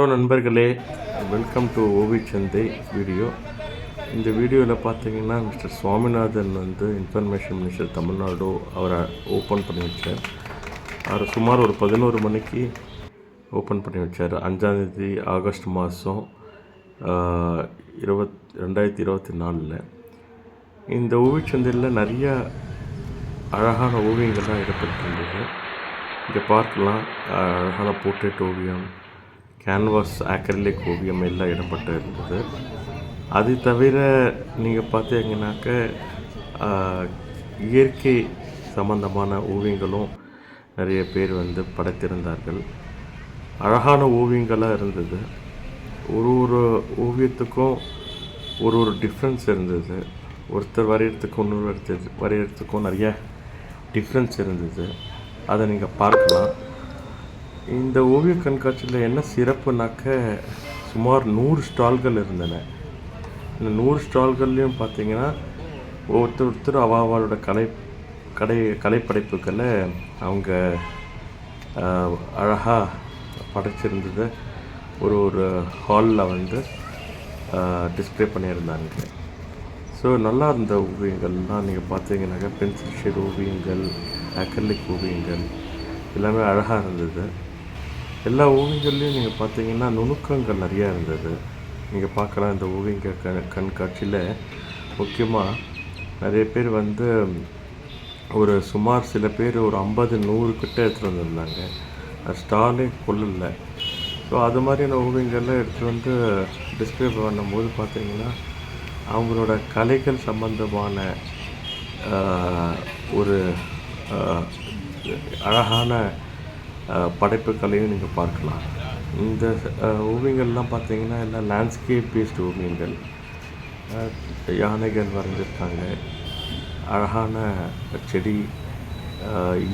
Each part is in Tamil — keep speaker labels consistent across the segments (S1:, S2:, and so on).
S1: ஹலோ நண்பர்களே வெல்கம் டு ஓவி சந்தை வீடியோ. இந்த வீடியோவில் பார்த்தீங்கன்னா மிஸ்டர் சுவாமிநாதன் வந்து இன்ஃபர்மேஷன் மினிஸ்டர் தமிழ்நாடு அவரை ஓப்பன் பண்ணி வச்சார். அவர் சுமார் ஒரு பதினோரு மணிக்கு ஓப்பன் பண்ணி வச்சார். அஞ்சாந்தேதி ஆகஸ்ட் மாதம் இருபத் ரெண்டாயிரத்தி இருபத்தி நாலில். இந்த ஓவிச்சந்தையில் நிறைய அழகான ஓவியங்கள்லாம் இடம்பெற்றிருந்தது. இங்கே பார்க்கலாம். அழகான போர்ட்ரேட் ஓவியம் கேன்வாஸ் ஆக்ரலிக் ஓவியம் எல்லாம் இடப்பட்டு இருந்தது அது தவிர நீங்கள் பார்த்தீங்கன்னாக்க இயற்கை சம்பந்தமான ஓவியங்களும் நிறைய பேர் வந்து படைத்திருந்தார்கள். அழகான ஓவியங்களாக இருந்தது. ஒரு ஒரு ஓவியத்துக்கும் ஒரு ஒரு டிஃப்ரென்ஸ் இருந்தது. ஒருத்தர் வரைகிறதுக்கும் இன்னொரு ஒருத்தர் நிறைய டிஃப்ரென்ஸ் இருந்தது. அதை நீங்கள் பார்க்கலாம். இந்த ஓவிய கண்காட்சியில் என்ன சிறப்புனாக்க சுமார் நூறு ஸ்டால்கள் இருந்தன. இந்த நூறு ஸ்டால்கள்லையும் பார்த்தீங்கன்னா ஒருத்தர் ஒருத்தர் அவ அவளோட கலை கடை கலைப்படைப்புகளை அவங்க அழகாக படைச்சிருந்ததை ஒரு ஒரு ஹாலில் வந்து டிஸ்ப்ளே பண்ணியிருந்தாங்க. ஸோ நல்லா இருந்த ஓவியங்கள்லாம் நீங்கள் பார்த்தீங்கன்னாக்கா பென்சில் ஷேட் ஓவியங்கள் அக்ரலிக் ஓவியங்கள் எல்லாமே அழகாக இருந்தது. எல்லா ஓவியங்கள்லேயும் நீங்கள் பார்த்தீங்கன்னா நுணுக்கங்கள் நிறையா இருந்தது. நீங்கள் பார்க்கலாம் இந்த ஓவியங்க கண் கண்காட்சியில் முக்கியமாக நிறைய பேர் வந்து ஒரு சுமார் சில பேர் ஒரு ஐம்பது நூறு கிட்டே எடுத்துகிட்டு வந்திருந்தாங்க அது ஸ்டாலே கொள்ளல ஸோ அது மாதிரியான ஓவியங்கள்லாம் எடுத்துகிட்டு வந்து டிஸ்பிளே பண்ணும்போது பார்த்தீங்கன்னா அவங்களோட கலைகள் சம்பந்தமான ஒரு அழகான படைப்புகளையும் நீங்கள் பார்க்கலாம். இந்த ஓவியங்கள்லாம் பார்த்தீங்கன்னா எல்லாம் லேண்ட்ஸ்கேப் பேஸ்ட் ஓவியங்கள் யானைகள் வரைஞ்சிருக்காங்க. அழகான செடி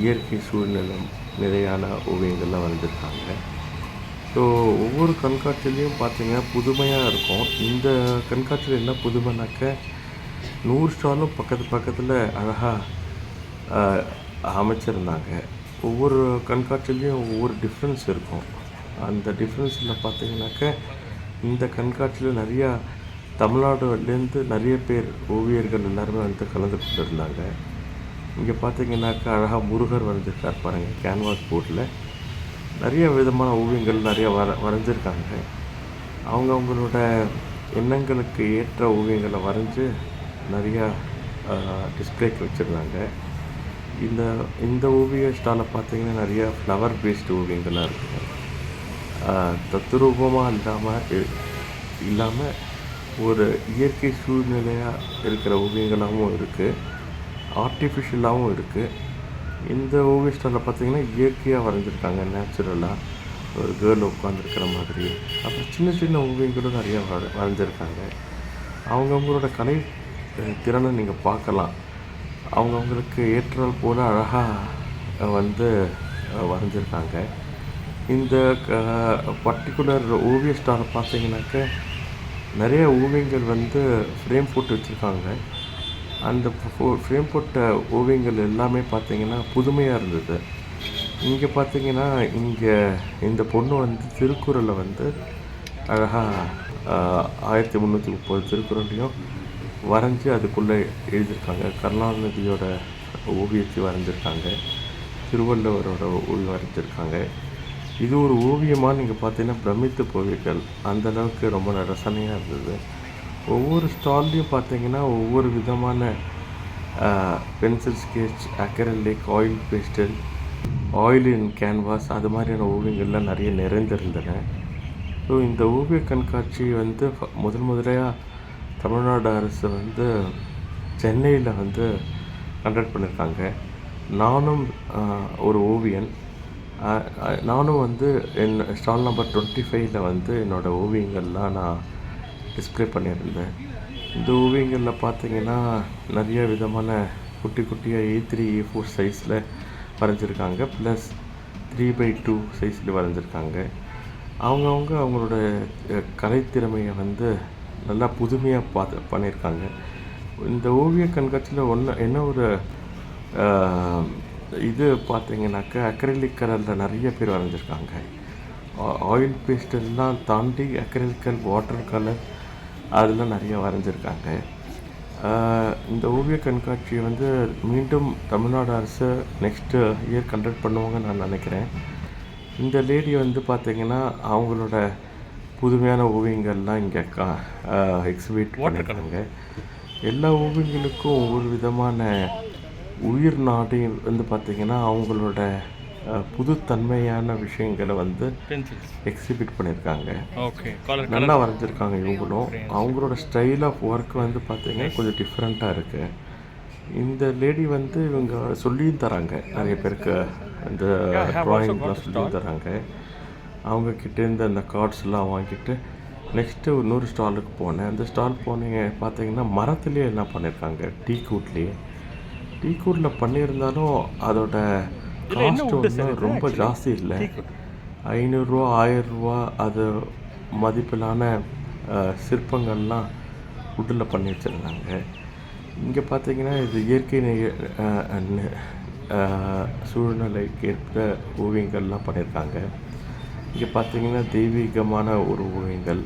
S1: இயற்கை சூழ்நிலை நிறையான ஓவியங்கள்லாம் வரைஞ்சிருக்காங்க. ஸோ ஒவ்வொரு கண்காட்சியிலையும் பார்த்தீங்கன்னா புதுமையாக இருக்கும். இந்த கண்காட்சியில் என்ன புதுமைனாக்க நூறு ஸ்டாலும் பக்கத்து பக்கத்தில் அழகாக அமைச்சிருந்தாங்க. ஒவ்வொரு கண்காட்சியிலையும் ஒவ்வொரு டிஃப்ரென்ஸ் இருக்கும். அந்த டிஃப்ரென்ஸில் பார்த்தீங்கன்னாக்க இந்த கண்காட்சியில் நிறையா தமிழ்நாடுலேருந்து நிறைய பேர் ஓவியர்கள் எல்லாருமே வந்து கலந்து கொண்டு இருந்தாங்க இங்கே பார்த்தீங்கன்னாக்கா அழகாக முருகர் வரைஞ்சிருக்கார் பாருங்கள் கேன்வாஸ் போர்டில் நிறைய விதமான ஓவியங்கள் நிறைய வர வரைஞ்சிருக்காங்க. அவங்க அவங்களோட எண்ணங்களுக்கு ஏற்ற ஓவியங்களை வரைஞ்சி நிறையா டிஸ்பிளேக்கு வச்சுருந்தாங்க. இந்த இந்த ஓவிய ஸ்டாலை பார்த்தீங்கன்னா நிறைய ஃப்ளவர் பேஸ்டு ஓவியங்களாக இருக்குது தத்துரூபமாக இல்லாமல் இல்லாமல் ஒரு இயற்கை சூழ்நிலையாக இருக்கிற ஓவியங்களாகவும் இருக்குது ஆர்டிஃபிஷியலாகவும் இருக்குது இந்த ஓவிய ஸ்டாலில் பார்த்திங்கன்னா இயற்கையாக வரைஞ்சிருக்காங்க நேச்சுரலாக ஒரு கேர்ள் உட்காந்துருக்கிற மாதிரி. அப்புறம் சின்ன சின்ன ஓவியங்களும் நிறையா வர வரைஞ்சிருக்காங்க. அவங்கவுங்களோட கலை திறனை நீங்கள் பார்க்கலாம். அவங்கவுங்களுக்கு ஏற்றால் போல அழகாக வந்து வரைஞ்சிருக்காங்க. இந்த பர்டிகுலர் ஓவிய ஸ்டாலை பார்த்தீங்கன்னாக்க நிறைய ஓவியங்கள் வந்து ஃப்ரேம் போட்டு வச்சுருக்காங்க. அந்த ஃப்ரேம் போட்ட ஓவியங்கள் எல்லாமே பார்த்திங்கன்னா புதுமையாக இருந்தது. இங்கே பார்த்தீங்கன்னா இங்கே இந்த பொண்ணு வந்து திருக்குறளை வந்து அழகாக ஆயிரத்தி முந்நூற்றி முப்பது திருக்குறளையும் வரைஞ்சி அதுக்குள்ளே எழுதியிருக்காங்க. கருணாநிதியோட ஓவியத்தை வரைஞ்சிருக்காங்க. திருவள்ளுவரோட ஓவியம் வரைஞ்சிருக்காங்க. இது ஒரு ஓவியமாக நீங்கள் பார்த்தீங்கன்னா பிரமித்து போவீர்கள் அந்தளவுக்கு ரொம்ப ரசனையாக இருந்தது. ஒவ்வொரு ஸ்டால்லையும் பார்த்தீங்கன்னா ஒவ்வொரு விதமான pencil sketch acrylic oil pastel oil in canvas அது மாதிரியான ஓவியங்கள்லாம் நிறைய நிறைந்திருந்தன. ஸோ இந்த ஓவிய கண்காட்சி வந்து முதல் முதலையாக தமிழ்நாடு அரசு வந்து சென்னையில் வந்து கண்டக்ட் பண்ணியிருக்காங்க நானும் ஒரு ஓவியன். நானும் வந்து என் ஸ்டால் நம்பர் டுவெண்ட்டி ஃபைவ்ல வந்து என்னோடய ஓவியங்கள்லாம் நான் டிஸ்ப்ளே பண்ணியிருந்தேன். இந்த ஓவியங்களில் பார்த்தீங்கன்னா நிறைய விதமான குட்டி குட்டியாக ஏ த்ரீ ஏ ஃபோர் சைஸில் வரைஞ்சிருக்காங்க. ப்ளஸ் த்ரீ பை டூ சைஸில் வரைஞ்சிருக்காங்க. அவங்கவுங்க அவங்களோட கலைத்திறமையை வந்து நல்லா புதுமையாக பார்த்து பண்ணியிருக்காங்க. இந்த ஓவிய கண்காட்சியில் ஒன்று என்ன ஒரு இது பார்த்தீங்கன்னாக்கா அக்ரலிக் கலரில் நிறைய பேர் வரைஞ்சிருக்காங்க. ஆயில் பேஸ்ட் எல்லாம் தாண்டி அக்ரிலிக்கல் வாட்டர் கலர் அதெல்லாம் நிறைய வரைஞ்சிருக்காங்க. இந்த ஓவிய கண்காட்சியை வந்து மீண்டும் தமிழ்நாடு அரசு நெக்ஸ்ட்டு இயர் கண்டக்ட் பண்ணுவாங்கன்னு நான் நினைக்கிறேன். இந்த லேடி வந்து பார்த்தீங்கன்னா அவங்களோட புதுமையான ஓவியங்கள்லாம் இங்கே கா எக்ஸிபிட் பண்ணியிருக்காங்க. எல்லா ஓவியங்களுக்கும் ஒவ்வொரு விதமான உயிர் நாடி வந்து பார்த்திங்கன்னா அவங்களோட புதுத்தன்மையான விஷயங்களை வந்து எக்ஸிபிட் பண்ணியிருக்காங்க. நல்லா வரைஞ்சிருக்காங்க இவங்களும். அவங்களோட ஸ்டைல் ஆஃப் ஒர்க் வந்து பார்த்தீங்கன்னா கொஞ்சம் டிஃப்ரெண்ட்டாக இருக்குது இந்த லேடி வந்து இவங்க சொல்லியும் தராங்க. நிறைய பேருக்கு இந்த ட்ராயிங்லாம் சொல்லியும் தராங்க. அவங்க கிட்டேருந்து அந்த கார்ட்ஸ்லாம் வாங்கிட்டு நெக்ஸ்ட்டு இன்னொரு ஸ்டாலுக்கு போனேன். அந்த ஸ்டால் போனீங்க பார்த்தீங்கன்னா மரத்துலேயே எல்லாம் பண்ணியிருக்காங்க டீ கூட்லேயே. டீ கூட்டில் பண்ணியிருந்தாலும் அதோட காஸ்ட் வந்து ரொம்ப ஜாஸ்தி இல்லை. ஐநூறுரூவா ஆயிரரூவா அது மதிப்பிலான சிற்பங்கள்லாம் உட்டில் பண்ணி வச்சுருந்தாங்க. இங்கே பார்த்தீங்கன்னா இது இயற்கை சூழ்நிலைக்கு ஏற்ப ஓவியங்கள்லாம் பண்ணியிருக்காங்க இங்கே பார்த்தீங்கன்னா தெய்வீகமான ஒரு ஓவியங்கள்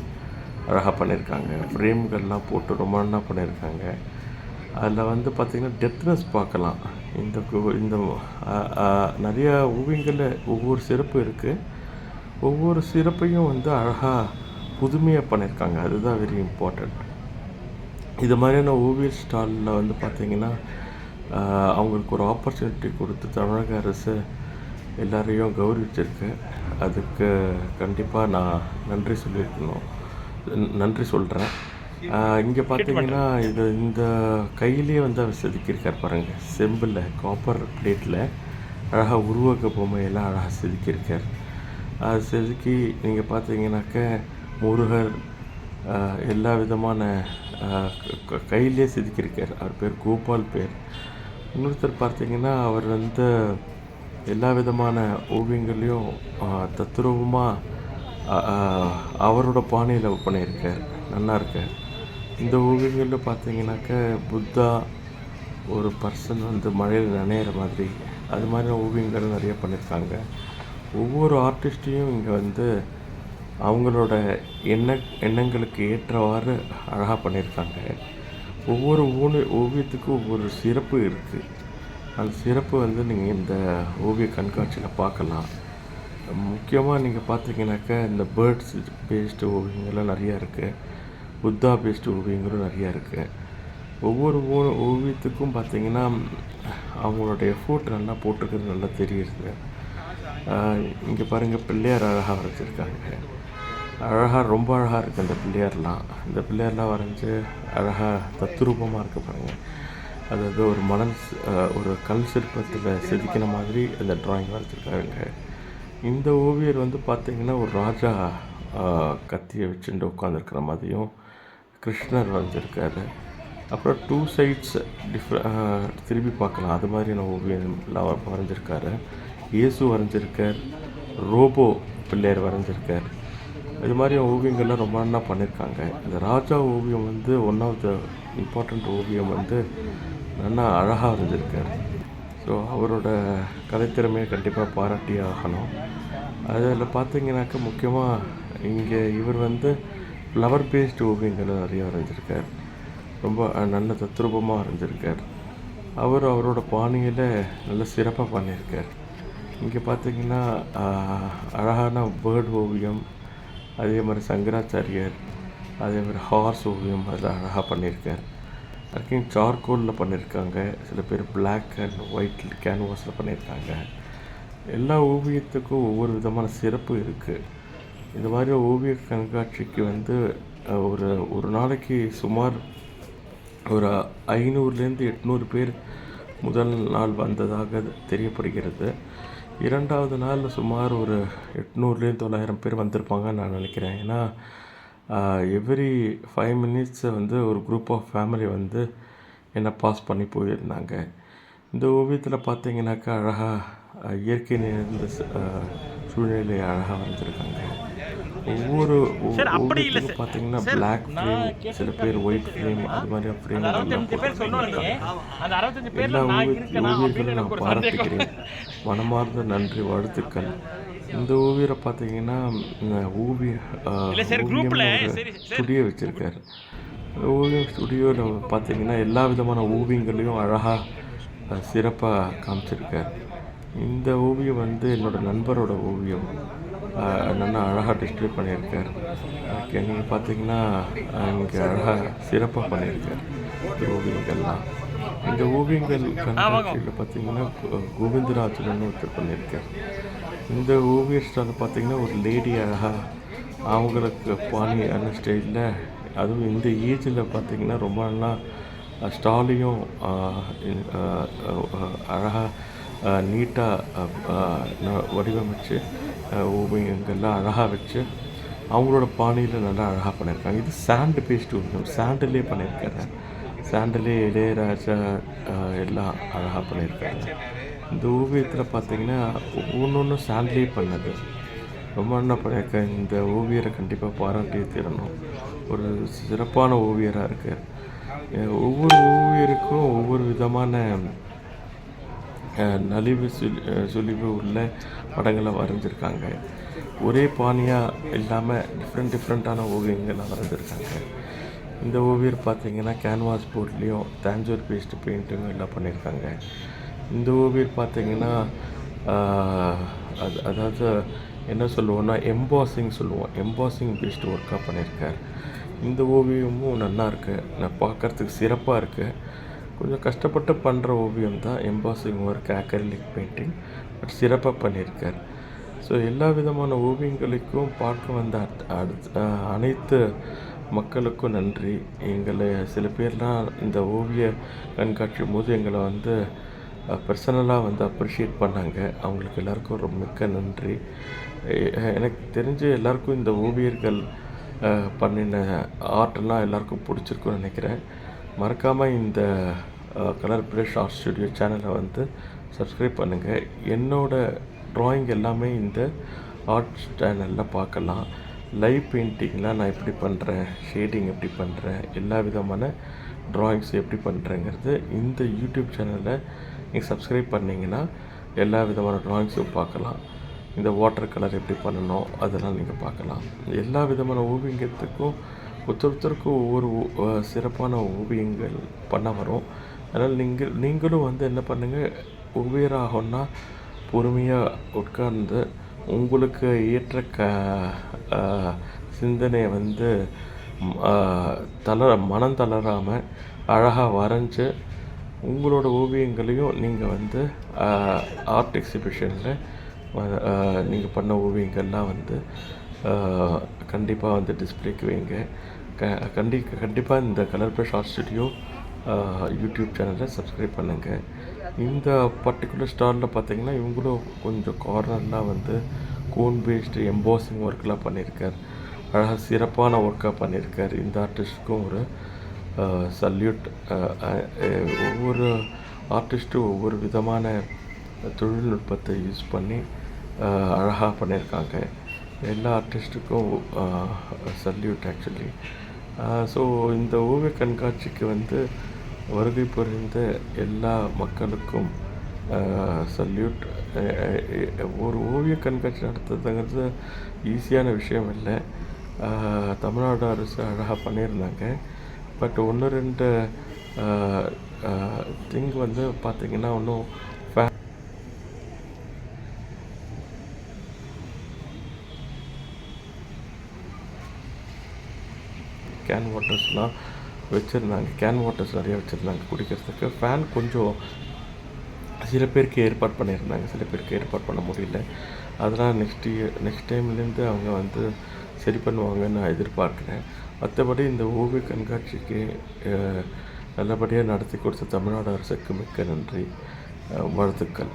S1: அழகாக பண்ணியிருக்காங்க ஃப்ரேம்கள்லாம் போட்டு ரொம்ப நல்லா பண்ணியிருக்காங்க அதில் வந்து பார்த்திங்கன்னா டெப்த்னஸ் பார்க்கலாம். இந்த இந்த நிறையா நிறைய ஓவியங்களில் ஒவ்வொரு சிறப்பு இருக்குது ஒவ்வொரு சிறப்பையும் வந்து அழகாக புதுமையாக பண்ணியிருக்காங்க அதுதான் வெரி இம்பார்ட்டண்ட் இது மாதிரியான ஓவியர் ஸ்டாலில் வந்து பார்த்திங்கன்னா அவங்களுக்கு ஒரு ஆப்பர்ச்சுனிட்டி கொடுத்து தமிழக அரசு எல்லாரையும் கௌரவிச்சிருக்கு. அதுக்கு கண்டிப்பாக நான் நன்றி சொல்லியிருக்கணும். நன்றி சொல்கிறேன் இங்கே பார்த்தீங்கன்னா இது இந்த கையிலேயே வந்து அவர் செதுக்கியிருக்கார் பாருங்கள் செம்பில் காப்பர் பிளேட்டில் அழகாக உருவக பொம்மையெல்லாம் அழகாக செதுக்கியிருக்கார். அது செதுக்கி நீங்கள் பார்த்தீங்கன்னாக்க முருகர் எல்லா விதமான கையிலே செதுக்கியிருக்கார். அவர் பேர் கோபால் பேர். இன்னொருத்தர் பார்த்தீங்கன்னா அவர் வந்து எல்லா விதமான ஓவியங்களையும் தத்ரூபமாக அவரோட பாணியில் பண்ணியிருக்கார். நல்லா இந்த ஓவியங்களில் பார்த்தீங்கன்னாக்க புத்தா ஒரு பர்சன் வந்து மழையில் நனையிற மாதிரி அது மாதிரி ஓவியங்கள் நிறைய பண்ணியிருக்காங்க. ஒவ்வொரு ஆர்டிஸ்ட்டையும் இங்கே வந்து அவங்களோட எண்ண எண்ணங்களுக்கு ஏற்றவாறு அழகாக பண்ணியிருக்காங்க. ஒவ்வொரு ஊனு ஓவியத்துக்கும் ஒவ்வொரு சிறப்பு இருக்குது அந்த சிறப்பு வந்து நீங்கள் இந்த ஓவிய கண்காட்சியில் பார்க்கலாம். முக்கியமாக நீங்கள் பார்த்தீங்கன்னாக்கா இந்த பேர்ட்ஸ் பேஸ்டு ஓவியங்கள்லாம் நிறையா இருக்குது புத்தா பேஸ்டு ஓவியங்களும் நிறையா இருக்குது ஒவ்வொரு ஓவியத்துக்கும் பார்த்தீங்கன்னா அவங்களோட எஃபோர்ட் நல்லா போட்டிருக்கிறது நல்லா தெரியுது. இங்கே பாருங்கள் பிள்ளையார் அழகாக வரைஞ்சிருக்காங்க. அழகாக ரொம்ப அழகாக இருக்குது அந்த பிள்ளையார்லாம். இந்த பிள்ளையார்லாம் வரைஞ்சி அழகாக தத்ரூபமாக இருக்குது பாருங்கள் அதாவது ஒரு மணல் ஒரு கல் சிற்பத்தில் செதுக்கின மாதிரி அந்த டிராயிங் வரைஞ்சிருக்காருங்க இந்த ஓவியர் வந்து பார்த்திங்கன்னா ஒரு ராஜா கத்தியை வச்சுட்டு உட்காந்துருக்கிற மாதிரியும் கிருஷ்ணர் வரைஞ்சிருக்காரு. அப்புறம் டூ சைட்ஸ் டிஃப்ர திருப்பி பார்க்கலாம். அது மாதிரியான ஓவியம்லாம் வரைஞ்சிருக்காரு. இயேசு வரைஞ்சிருக்கார். ரோபோ பிள்ளையார் வரைஞ்சிருக்கார். இது மாதிரி ஓவியங்கள்லாம் ரொம்ப நல்லா பண்ணியிருக்காங்க இந்த ராஜா ஓவியம் வந்து ஒன் ஆஃப் த இம்பார்ட்டண்ட் ஓவியம் வந்து நல்லா அழகாக இருந்திருக்கார். ஸோ அவரோட கலைத்திறமையை கண்டிப்பாக பாராட்டி ஆகணும். அதில் பார்த்தீங்கன்னாக்கா முக்கியமாக இங்கே இவர் வந்து ஃப்ளவர் பேஸ்டு ஓவியங்களை நிறையா வரைஞ்சிருக்கார். ரொம்ப நல்ல தத்ரூபமாக வரைஞ்சிருக்கார். அவர் அவரோட பாணியில் நல்ல சிறப்பாக பண்ணியிருக்கார் இங்கே பார்த்தீங்கன்னா அழகான பேர்டு ஓவியம் அதே மாதிரி சங்கராச்சாரியர் அதே மாதிரி ஹார்ஸ் ஓவியம் அதில் அழகாக பண்ணியிருக்கார். அதுக்கும் சார்கோலில் பண்ணியிருக்காங்க. சில பேர் பிளாக் அண்ட் ஒயிட் கேன்வாஸில் பண்ணியிருக்காங்க. எல்லா ஓவியத்துக்கும் ஒவ்வொரு விதமான சிறப்பு இருக்குது இந்த மாதிரி ஓவிய கண்காட்சிக்கு வந்து ஒரு ஒரு நாளைக்கு சுமார் ஒரு ஐநூறுலேருந்து எட்நூறு பேர் முதல் நாள் வந்ததாக தெரியப்படுகிறது. இரண்டாவது நாள் சுமார் ஒரு எட்நூறுலேருந்து தொள்ளாயிரம் பேர் வந்திருப்பாங்கன்னு நான் நினைக்கிறேன். ஏன்னா எவ்ரி ஃபைவ் மினிட்ஸை வந்து ஒரு குரூப் ஆஃப் ஃபேமிலி வந்து என்னை பாஸ் பண்ணி போயிருந்தாங்க. இந்த ஓவியத்தில் பார்த்தீங்கன்னாக்கா அழகாக இயற்கை நிறைந்த சூழ்நிலை சூழ்நிலையை அழகாக வந்திருக்காங்க. ஒவ்வொரு ஓ- ஓவியத்துக்கும் பார்த்தீங்கன்னா பிளாக் ஃப்ரேம் சில பேர் ஒயிட் ஃப்ரேம் அது மாதிரி
S2: அறுபத்தஞ்சு
S1: எல்லா ஓவிய ஓவியர்களும் நான் பாராட்டுகிறேன் மனமார்ந்த நன்றி வாழ்த்துக்கள். இந்த ஓவியரை பார்த்தீங்கன்னா ஓவிய
S2: இல்ல.
S1: ஸ்டுடியோ வச்சுருக்காரு. ஓவியம் ஸ்டுடியோவில் பார்த்தீங்கன்னா எல்லா விதமான ஓவியங்களையும் அழகாக சிறப்பாக காமிச்சிருக்கார். இந்த ஓவியம் வந்து என்னோட நண்பரோட ஓவியம். நல்லா அழகாக டிஸ்ப்ளே பண்ணியிருக்கார். ஓகே நீங்கள் பார்த்தீங்கன்னா இங்கே அழகாக சிறப்பாக பண்ணியிருக்கார். ஓவியங்கள்லாம். இந்த ஓவியங்கள் கண்காட்சியில் பார்த்தீங்கன்னா கோவிந்தராஜன் ஒருத்தர் பண்ணியிருக்கார். இந்த ஓவியர் ஸ்டாலில் பார்த்தீங்கன்னா ஒரு லேடி அழகாக அவங்களுக்கு பாணியான ஸ்டைலில் அதுவும் இந்த ஏஜில் பார்த்தீங்கன்னா ரொம்ப நல்லா ஸ்டாலையும் அழகாக நீட்டாக வடிவமைச்சு ஓவியங்கள்லாம் அழகாக வச்சு அவங்களோட பாணியில் நல்லா அழகாக பண்ணியிருக்காங்க. இது சாண்டு பேஸ்ட் ஓவியம் சாண்டிலே பண்ணியிருக்காரு சாண்டிலே இளையராஜா எல்லாம் அழகாக பண்ணியிருக்காங்க. இந்த ஓவியத்தில் பார்த்தீங்கன்னா ஒவ்வொன்றும் சாண்டிலே பண்ணது. ரொம்ப நல்லா பண்ணியிருக்கேன் இந்த ஓவியரை கண்டிப்பாக பாராட்டியே தீரணும். ஒரு சிறப்பான ஓவியராக இருக்குது ஒவ்வொரு ஓவியருக்கும் ஒவ்வொரு விதமான நலிவு சுழி சுழிவு உள்ள படங்களை வரைஞ்சிருக்காங்க. ஒரே பாணியாக இல்லாமல் டிஃப்ரெண்ட் டிஃப்ரெண்ட்டான ஓவியங்களை வரைஞ்சிருக்காங்க. இந்த ஓவியர் பார்த்திங்கன்னா கேன்வாஸ் போர்ட்லேயும் தேஞ்சூர் பேஸ்ட் பெயிண்டிங் எல்லாம் பண்ணியிருக்காங்க இந்த ஓவியர் பார்த்திங்கன்னா அது அதாவது என்ன சொல்லுவோன்னா எம்பாசிங் சொல்லுவோம். எம்பாசிங் பேஸ்ட் ஒர்க்காக பண்ணியிருக்கார் இந்த ஓவியமும் நல்லாயிருக்கு நான் பார்க்கறதுக்கு சிறப்பாக இருக்குது கொஞ்சம் கஷ்டப்பட்டு பண்ணுற ஓவியம் தான் embossing work acrylic painting. But சிறப்பாக பண்ணியிருக்கார். ஸோ எல்லா விதமான ஓவியங்களுக்கும் பார்க்க வந்த அடுத்த அடுத்- அனைத்து மக்களுக்கும் நன்றி. எங்களை சில பேர்லாம் இந்த ஓவிய கண்காட்சி போது எங்களை வந்து பர்சனலாக வந்து அப்ரிஷியேட் பண்ணாங்க. அவங்களுக்கு எல்லாருக்கும் ரொம்ப மிக்க நன்றி. எனக்கு தெரிஞ்சு எல்லாருக்கும் இந்த ஓவியர்கள் பண்ணின ஆர்ட்லாம் எல்லாருக்கும் பிடிச்சிருக்குன்னு நினைக்கிறேன். மறக்காமல் இந்த கலர் பிரஷ் ஆர்ட் ஸ்டுடியோ சேனலை வந்து சப்ஸ்கிரைப் பண்ணுங்கள் என்னோடய ட்ராயிங் எல்லாமே இந்த ஆர்ட் சேனலில் பார்க்கலாம். லைவ் பெயிண்டிங்லாம் நான் எப்படி பண்ணுறேன் ஷேடிங் எப்படி பண்ணுறேன் எல்லா விதமான ட்ராயிங்ஸ் எப்படி பண்ணுறேங்கிறது இந்த யூடியூப் சேனலில் நீங்கள் சப்ஸ்கிரைப் பண்ணிங்கன்னா எல்லா விதமான ட்ராயிங்ஸும் பார்க்கலாம். இந்த வாட்டர் கலர் எப்படி பண்ணணும்? அதெல்லாம் நீங்கள் பார்க்கலாம். எல்லா விதமான ஓவியங்கத்துக்கும் ஒருத்தருக்கும் ஒவ்வொரு ஓ- சிறப்பான ஓவியங்கள் பண்ண வரும். அதனால் நீங்கள் நீங்களும் வந்து என்ன பண்ணுங்கள் ஓவியராகணும்னா பொறுமையாக உட்கார்ந்து உங்களுக்கு ஏற்ற க சிந்தனையை வந்து தளர மனம் தளராமல் அழகாக வரைஞ்சி உங்களோட ஓவியங்களையும் நீங்கள் வந்து ஆர்ட் எக்ஸிபிஷனில் நீங்கள் பண்ண ஓவியங்கள்லாம் வந்து கண்டிப்பாக வந்து டிஸ்ப்ளேக்கு வைங்க. க கண்டி கண்டிப்பாக இந்த colour brush art studio YouTube சேனலை சப்ஸ்கிரைப் பண்ணுங்கள் இந்த பர்டிகுலர் ஸ்டாலில் பார்த்தீங்கன்னா இவங்களும் கொஞ்சம் கார்னர்லாம் வந்து கோன் பேஸ்டு எம்போசிங் ஒர்க்கெலாம் பண்ணியிருக்கார் அழகாக சிறப்பான ஒர்க்காக பண்ணியிருக்கார் இந்த ஆர்டிஸ்ட்டுக்கும் ஒரு சல்யூட் ஒவ்வொரு ஆர்டிஸ்ட்டும் ஒவ்வொரு விதமான தொழில்நுட்பத்தை யூஸ் பண்ணி அழகாக பண்ணியிருக்காங்க எல்லா ஆர்டிஸ்ட்டுக்கும் சல்யூட் ஆக்சுவலி ஸோ இந்த ஓவிய கண்காட்சிக்கு வந்து வருகை புரிந்த எல்லா மக்களுக்கும் சல்யூட் ஒரு ஓவிய கண்காட்சி நடத்துறதுங்கிறது ஈஸியான விஷயம் இல்லை. தமிழ்நாடு அரசு அழகாக பண்ணியிருந்தாங்க. பட் ஒன்று ரெண்டு திங் வந்து பார்த்திங்கன்னா ஒன்றும் கேன் வாட்டர்ஸ்லாம் வச்சுருந்தாங்க. கேன் வாட்டர்ஸ் நிறைய வச்சுருந்தாங்க குடிக்கிறதுக்கு. ஃபேன் கொஞ்சம் சில பேருக்கு ஏற்பாடு பண்ணியிருந்தாங்க. சில பேருக்கு ஏற்பாடு பண்ண முடியல. அதெல்லாம் நெக்ஸ்ட் இயர் நெக்ஸ்ட் டைம்லேருந்து அவங்க வந்து சரி பண்ணுவாங்கன்னு நான் எதிர்பார்க்குறேன். மற்றபடி இந்த ஓவிய கண்காட்சிக்கு நல்லபடியாக நடத்தி கொடுத்த தமிழ்நாடு அரசுக்கு மிக்க நன்றி. வாழ்த்துக்கள்.